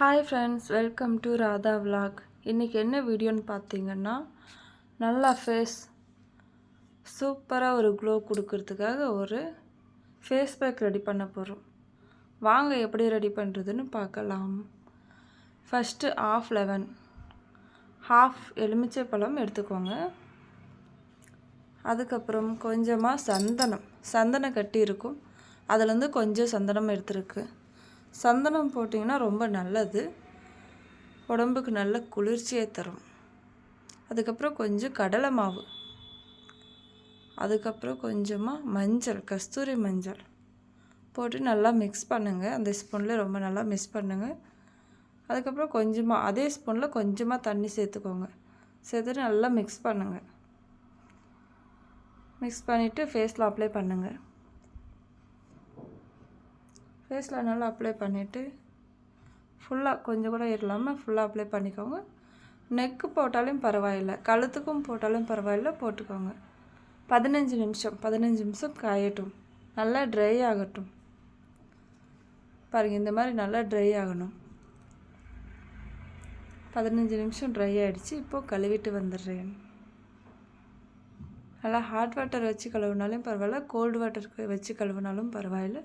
Hi friends welcome to Radha vlog இன்றைக்கி என்ன வீடியோன்னு பார்த்தீங்கன்னா நல்லா ஃபேஸ் சூப்பராக ஒரு க்ளோ கொடுக்கறதுக்காக ஒரு ஃபேஸ் பேக் ரெடி பண்ண போகிறோம் வாங்க எப்படி ரெடி பண்ணுறதுன்னு பார்க்கலாம். ஃபஸ்ட்டு ஆஃப் லெவன் ஹாஃப் எலுமிச்சை பழம் எடுத்துக்கோங்க. அதுக்கப்புறம் கொஞ்சமாக சந்தனம். சந்தனம் கட்டி இருக்கும். அதுலேருந்து கொஞ்சம் சந்தனம் எடுத்துருக்கு. சந்தனம் போட்டிங்கன்னா ரொம்ப நல்லது. உடம்புக்கு நல்ல குளிர்ச்சியை தரும். அதுக்கப்புறம் கொஞ்சம் கடலை மாவு. அதுக்கப்புறம் கொஞ்சமாக மஞ்சள் கஸ்தூரி மஞ்சள் போட்டு நல்லா மிக்ஸ் பண்ணுங்கள் அந்த ஸ்பூனில் ரொம்ப நல்லா மிக்ஸ் பண்ணுங்கள் அதுக்கப்புறம் கொஞ்சமாக அதே ஸ்பூனில் கொஞ்சமாக தண்ணி சேர்த்துக்கோங்க. சேர்த்துட்டு நல்லா மிக்ஸ் பண்ணுங்கள் மிக்ஸ் பண்ணிவிட்டு ஃபேஸில் அப்ளை பண்ணுங்கள் ஃபேஸில் நல்லா அப்ளை பண்ணிவிட்டு ஃபுல்லாக கொஞ்சம் கூட இல்லாமல் ஃபுல்லாக அப்ளை பண்ணிக்கோங்க. நெக்கு போட்டாலும் பரவாயில்லை கழுத்துக்கும் போட்டாலும் பரவாயில்ல போட்டுக்கோங்க. பதினஞ்சு நிமிஷம் பதினஞ்சு நிமிஷம் காயட்டும். நல்லா ட்ரை ஆகட்டும். பாருங்கள் இந்த மாதிரி நல்லா ட்ரை ஆகணும். பதினஞ்சு நிமிஷம் ட்ரை ஆகிடுச்சு இப்போது கழுவிட்டு வந்துடுறேன். நல்லா ஹாட் வாட்டர் வச்சு கழுவினாலும் பரவாயில்ல கோல்டு வாட்டருக்கு வச்சு கழுவினாலும் பரவாயில்ல.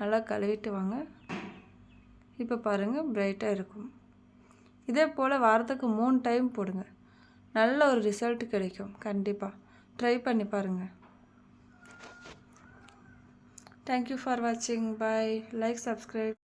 நல்லா கழுவிட்டு வாங்க. இப்போ பாருங்கள் பிரைட்டாக இருக்கும். இதே போல் வாரத்துக்கு மூணு டைம் போடுங்க. நல்ல ஒரு ரிசல்ட் கிடைக்கும். கண்டிப்பாக ட்ரை பண்ணி பாருங்கள் தேங்க்யூ ஃபார் வாட்சிங் பாய் லைக் சப்ஸ்கிரைப்